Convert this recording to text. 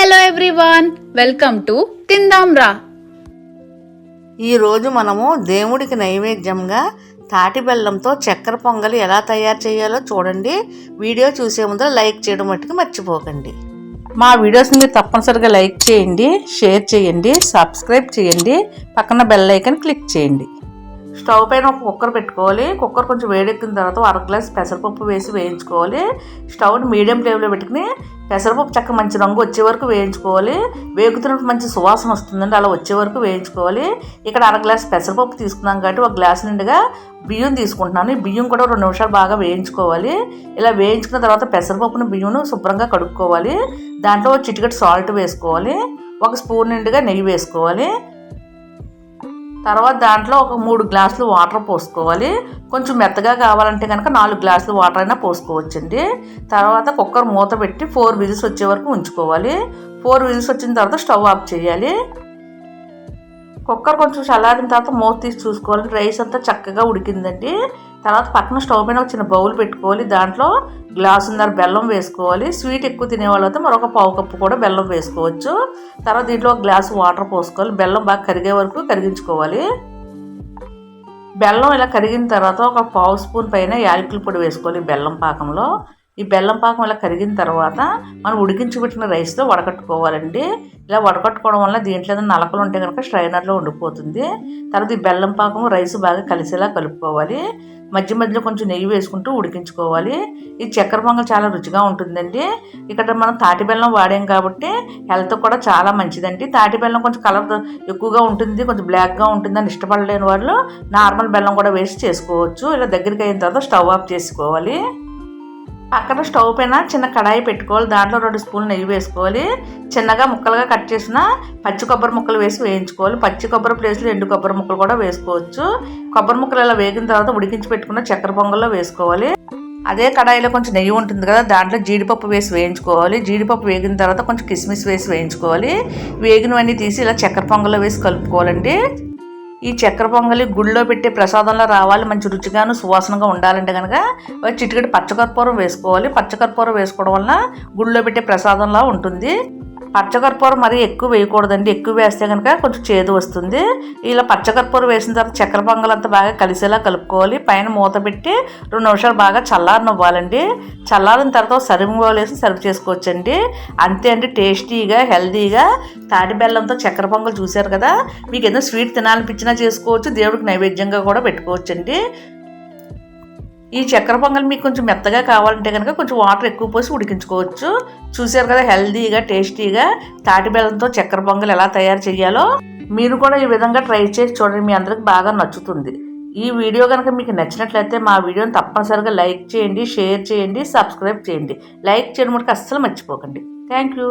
Hello everyone welcome to తిందాం రా ఈరోజు మనము దేవుడికి నైవేద్యంగా తాటి బెల్లంతో చక్కెర పొంగలి ఎలా తయారు చేయాలో చూడండి. వీడియో చూసే ముందు లైక్ చేయడం మట్టుకు మర్చిపోకండి. మా వీడియోస్ని మీరు తప్పనిసరిగా లైక్ చేయండి షేర్ చేయండి సబ్స్క్రైబ్ చేయండి పక్కన బెల్ ఐకన్ క్లిక్ చేయండి. స్టవ్ పైన ఒక కుక్కర్ పెట్టుకోవాలి. కుక్కర్ కొంచెం వేడెక్కిన తర్వాత అర గ్లాస్ పెసరపప్పు వేసి వేయించుకోవాలి. స్టవ్ని మీడియం ఫ్లేమ్లో పెట్టుకుని పెసరపప్పు చక్క మంచి రంగు వచ్చే వరకు వేయించుకోవాలి. వేగుతున్నప్పుడు మంచి సువాసన వస్తుందండి అలా వచ్చే వరకు వేయించుకోవాలి. ఇక్కడ అర గ్లాస్ పెసరపప్పు తీసుకున్నాం కాబట్టి ఒక గ్లాస్ నిండుగా బియ్యం తీసుకుంటున్నాను. ఈ బియ్యం కూడా రెండు నిమిషాలు బాగా వేయించుకోవాలి. ఇలా వేయించుకున్న తర్వాత పెసరపప్పును బియ్యం శుభ్రంగా కడుక్కోవాలి. దాంట్లో చిటికెట్ సాల్ట్ వేసుకోవాలి. ఒక స్పూన్ నిండుగా నెయ్యి వేసుకోవాలి. తర్వాత దాంట్లో ఒక మూడు గ్లాసులు వాటర్ పోసుకోవాలి. కొంచెం మెత్తగా కావాలంటే కనుక నాలుగు గ్లాసులు వాటర్ అయినా పోసుకోవచ్చండి. తర్వాత కుక్కర్ మూత పెట్టి ఫోర్ విజిల్స్ వచ్చే వరకు ఉంచుకోవాలి. ఫోర్ విజిల్స్ వచ్చిన తర్వాత స్టవ్ ఆఫ్ చేయాలి. కుక్కర్ కొంచెం చల్లారిన తర్వాత మూత తీసి చూసుకోవాలి. రైస్ అంతా చక్కగా ఉడికిందండి. తర్వాత పక్కన స్టవ్ పైన ఒక చిన్న బౌల్ పెట్టుకోవాలి. దాంట్లో గ్లాసున్నర బెల్లం వేసుకోవాలి. స్వీట్ ఎక్కువ తినే అయితే మరొక పావు కప్పు కూడా బెల్లం వేసుకోవచ్చు. తర్వాత దీంట్లో ఒక గ్లాసు వాటర్ పోసుకోవాలి. బెల్లం బాగా కరిగే వరకు కరిగించుకోవాలి. బెల్లం ఇలా కరిగిన తర్వాత ఒక పావు స్పూన్ పైన యాలకుల పొడి వేసుకోవాలి బెల్లం పాకంలో. ఈ బెల్లం పాకం ఇలా కరిగిన తర్వాత మనం ఉడికించి రైస్తో వడకట్టుకోవాలండి. ఇలా వడకట్టుకోవడం వల్ల దీంట్లో ఏదైనా నలకలు ఉంటే కనుక స్ట్రైనర్లో ఉండిపోతుంది. తర్వాత ఈ బెల్లం పాకం రైస్ బాగా కలిసేలా కలుపుకోవాలి. మధ్య మధ్యలో కొంచెం నెయ్యి వేసుకుంటూ ఉడికించుకోవాలి. ఈ చక్కెర పొంగల్ చాలా రుచిగా ఉంటుందండి. ఇక్కడ మనం తాటి బెల్లం వాడాం కాబట్టి హెల్త్ కూడా చాలా మంచిదండి. తాటి బెల్లం కొంచెం కలర్ ఎక్కువగా ఉంటుంది కొంచెం బ్లాక్గా ఉంటుందని ఇష్టపడలేని వాళ్ళు నార్మల్ బెల్లం కూడా వేసి చేసుకోవచ్చు. ఇలా దగ్గరికి అయిన తర్వాత స్టవ్ ఆఫ్ చేసుకోవాలి. పక్కన స్టవ్ పైన చిన్న కడాయి పెట్టుకోవాలి. దాంట్లో రెండు స్పూన్లు నెయ్యి వేసుకోవాలి. చిన్నగా ముక్కలుగా కట్ చేసిన పచ్చి కొబ్బరి ముక్కలు వేసి వేయించుకోవాలి. పచ్చి కొబ్బరి ప్లేస్లో ఎండు కొబ్బరి ముక్కలు కూడా వేసుకోవచ్చు. కొబ్బరి ముక్కలు ఇలా వేగిన తర్వాత ఉడికించి పెట్టుకున్న చక్కెర పొంగల్లో వేసుకోవాలి. అదే కడాయిలో కొంచెం నెయ్యి ఉంటుంది కదా దాంట్లో జీడిపప్పు వేసి వేయించుకోవాలి. జీడిపప్పు వేగిన తర్వాత కొంచెం కిస్మిస్ వేసి వేయించుకోవాలి. వేగినవన్నీ తీసి ఇలా చక్కెర పొంగల్లో వేసి కలుపుకోవాలండి. ఈ చక్కెర పొంగలి గుళ్ళో పెట్టే ప్రసాదంలో రావాలి. మంచి రుచిగాను సువాసనగా ఉండాలంటే కనుక చిటికెడు పచ్చకర్పూరం వేసుకోవాలి. పచ్చకర్పూరం వేసుకోవడం వల్ల గుళ్ళో పెట్టే ప్రసాదంలా ఉంటుంది. పచ్చకర్పూరం మరీ ఎక్కువ వేయకూడదండి. ఎక్కువ వేస్తే కనుక కొంచెం చేదు వస్తుంది. ఇలా పచ్చకర్పూరం వేసిన తర్వాత చక్కెర పొంగల్ అంతా బాగా కలిసేలా కలుపుకోవాలి. పైన మూత పెట్టి రెండు నిమిషాలు బాగా చల్లారనివ్వాలండి. చల్లారిన తర్వాత సర్వింగ్ బౌల్ వేసి సర్వ్ చేసుకోవచ్చండి. అంతే అండి టేస్టీగా హెల్తీగా. తాటి బెల్లంతో చక్కెర పొంగల్ చూశారు కదా. మీకు ఏదో స్వీట్ తినాలనిపించినా చేసుకోవచ్చు. దేవుడికి నైవేద్యంగా కూడా పెట్టుకోవచ్చండి. ఈ చక్కెర పొంగల్ మీకు కొంచెం మెత్తగా కావాలంటే కనుక కొంచెం వాటర్ ఎక్కువ పోసి ఉడికించుకోవచ్చు. చూసారు కదా హెల్దీగా టేస్టీగా తాటి బెల్లంతో చక్కెర పొంగల్ ఎలా తయారు చేయాలో? మీరు కూడా ఈ విధంగా ట్రై చేసి చూడండి మీ అందరికి బాగా నచ్చుతుంది. ఈ వీడియో కనుక మీకు నచ్చినట్లయితే మా వీడియోని తప్పనిసరిగా లైక్ చేయండి షేర్ చేయండి సబ్స్క్రైబ్ చేయండి. లైక్ చేయడం మటుకు అస్సలు మర్చిపోకండి. Thank you.